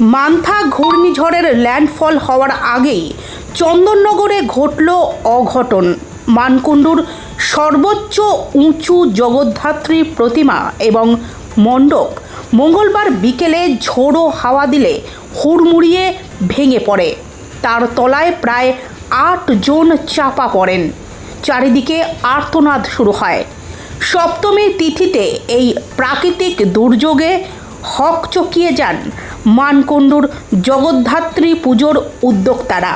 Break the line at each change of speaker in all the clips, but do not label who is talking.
মান্থা ঘূর্ণিঝড়ের ল্যান্ডফল হওয়ার আগেই চন্দননগরে ঘটল অঘটন। মানকুণ্ডুর সর্বোচ্চ উঁচু জগদ্ধাত্রী প্রতিমা এবং মণ্ডপ মঙ্গলবার বিকেলে ঝোড়ো হাওয়া দিলে হুড়মুড়িয়ে ভেঙে পড়ে। তার তলায় প্রায় আট জন চাপা পড়েন। চারিদিকে আর্তনাদ শুরু হয়। সপ্তমী তিথিতে এই প্রাকৃতিক দুর্যোগে হক চকিয়ে যান মানকুণ্ডুর জগদ্ধাত্রী পুজোর উদ্যোক্তারা।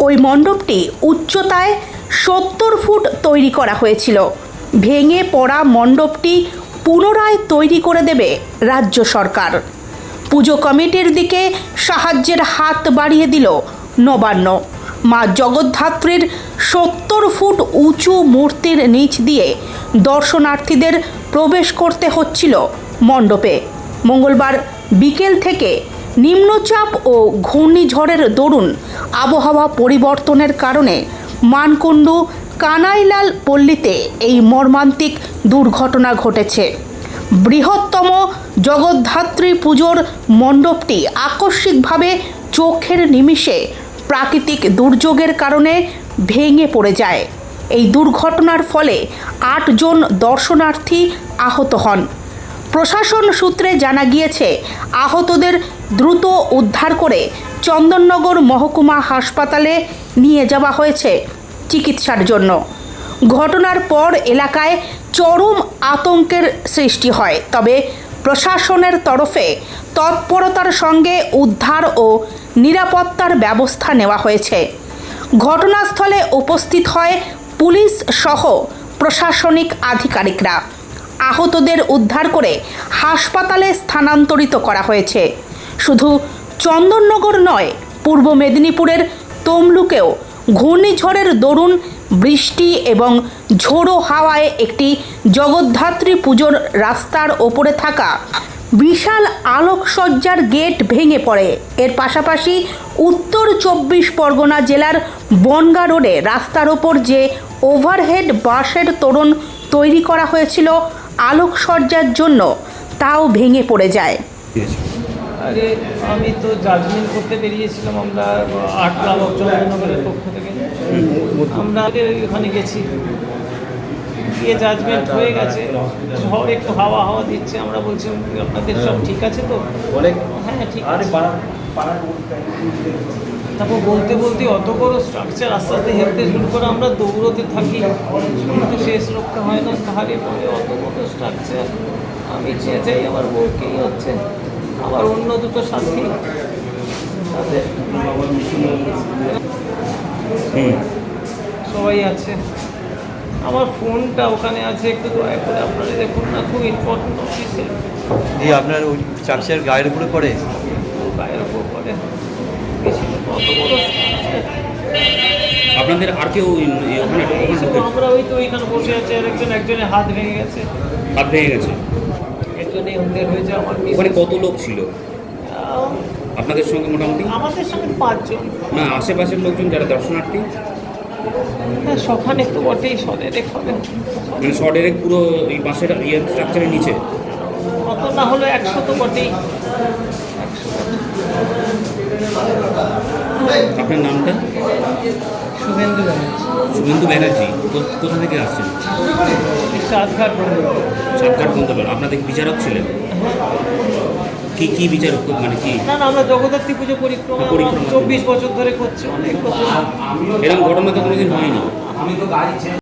ওই মণ্ডপটি উচ্চতায় সত্তর ফুট তৈরি করা হয়েছিল। ভেঙে পড়া মণ্ডপটি পুনরায় তৈরি করে দেবে রাজ্য সরকার। পুজো কমিটির দিকে সাহায্যের হাত বাড়িয়ে দিল নবান্ন। মা জগদ্ধাত্রীর সত্তর ফুট উঁচু মূর্তির নিচ দিয়ে দর্শনার্থীদের প্রবেশ করতে হচ্ছিল মণ্ডপে। মঙ্গলবার বিকেল থেকে নিম্নচাপ ও ঘূর্ণিঝড়ের দরুন আবহাওয়া পরিবর্তনের কারণে মানকুণ্ডু কানাইলাল পল্লীতে এই মর্মান্তিক দুর্ঘটনা ঘটেছে। বৃহত্তম জগদ্ধাত্রী পুজোর মণ্ডপটি আকস্মিকভাবে চোখের নিমিষে প্রাকৃতিক দুর্যোগের কারণে ভেঙে পড়ে যায়। এই দুর্ঘটনার ফলে আটজন দর্শনার্থী আহত হন। প্রশাসন সূত্রে জানা গিয়েছে, আহতদের দ্রুত উদ্ধার করে চন্দননগর মহকুমা হাসপাতালে নিয়ে যাওয়া হয়েছে চিকিৎসার জন্য। ঘটনার পর এলাকায় চরম আতঙ্কের সৃষ্টি হয়, তবে প্রশাসনের তরফে তৎপরতার সঙ্গে উদ্ধার ও নিরাপত্তার ব্যবস্থা নেওয়া হয়েছে। ঘটনাস্থলে উপস্থিত হয় পুলিশ সহ প্রশাসনিক আধিকারিকরা। আহতদের উদ্ধার করে হাসপাতালে স্থানান্তরিত করা হয়েছে। শুধু চন্দননগর নয়, পূর্ব মেদিনীপুরের তমলুকেও ঘূর্ণিঝড়ের দরুন বৃষ্টি এবং ঝোড়ো হাওয়ায় একটি জগদ্ধাত্রী পুজোর রাস্তার ওপরে থাকা বিশাল আলোকসজ্জার গেট ভেঙে পড়ে। এর পাশাপাশি উত্তর চব্বিশ পরগনা জেলার বনগা রোডে রাস্তার ওপর যে ওভারহেড বাঁশের তোরণ তৈরি করা হয়েছিল আলোকসজ্জার জন্য তাও ভেঙে পড়ে যায়।
আরে আমি তো জাজমেন্ট করতে বেরিয়েছিলাম আমরা আট লাখ চন্দ্রনগরের পক্ষ থেকে। আমরা আগে ওখানে গেছি। গিয়ে জাজমেন্ট হয়ে গেছে। ঝড় একটু হাওয়া হাওয়া দিচ্ছে আমরা বলছি আপনাদের সব ঠিক আছে তো?
অনেক
হ্যাঁ ঠিক আছে। তারপর বলতে বলতে অত বড় স্ট্রাকচার আস্তে আস্তে হেলতে শুরু করে আমরা দৌড়তে থাকি। কিন্তু শেষ রক্ষা হয় না পাহাড়ে পড়ে অত বড় স্ট্রাকচার আমি চেয়ে চাই আমার বউকেই হচ্ছে আমার অন্য দুটো সাথী তাদের সবাই আছে। আমার ফোনটা ওখানে আছে একটু দয়া করে আপনারা দেখুন না খুব ইম্পর্টেন্ট অফিসে
আপনার ওই চাকচার গায়ের উপরে পড়ে?
গায়ের ওপর structure।
আপনাদের আর কেউ ওখানে?
আমরা ওই তো ওইখানে বসে আছে আর একজন একজনের হাত ভেঙে গেছে।
হাত ভেঙে গেছে?
একজনে ওদের হয়েছে আমার
ওখানে। কত লোক ছিল? আপনাদের সঙ্গে মোটামুটি?
আমাদের সঙ্গে পাঁচজন।
না আশেপাশের লোকজন যারা দর্শনার্থী?
হ্যাঁ সখানে তো বটেই সদে। দেখবে
মানে শর্টের পুরো এই বাসের ইয়ে স্ট্রাকচারের নিচে?
কত না হলো একশো তো বটেই।
আপনার নামটা?
শুভেন্দু ব্যানার্জি।
শুভেন্দু ব্যানার্জি কোথা থেকে আসছেন?
সাতঘাট বন্ধু
সাতঘাট গন্তব্য আপনাদের বিচারক ছিলেন। কি কি বিচারক মানে কি?
না না আমরা জগদ্ধাত্রী পুজো পরিক্রমা
পরিক্রমা।
চব্বিশ বছর ধরে করছি অনেক
এরকম ঘটনা তো কোনোদিন হয়নি।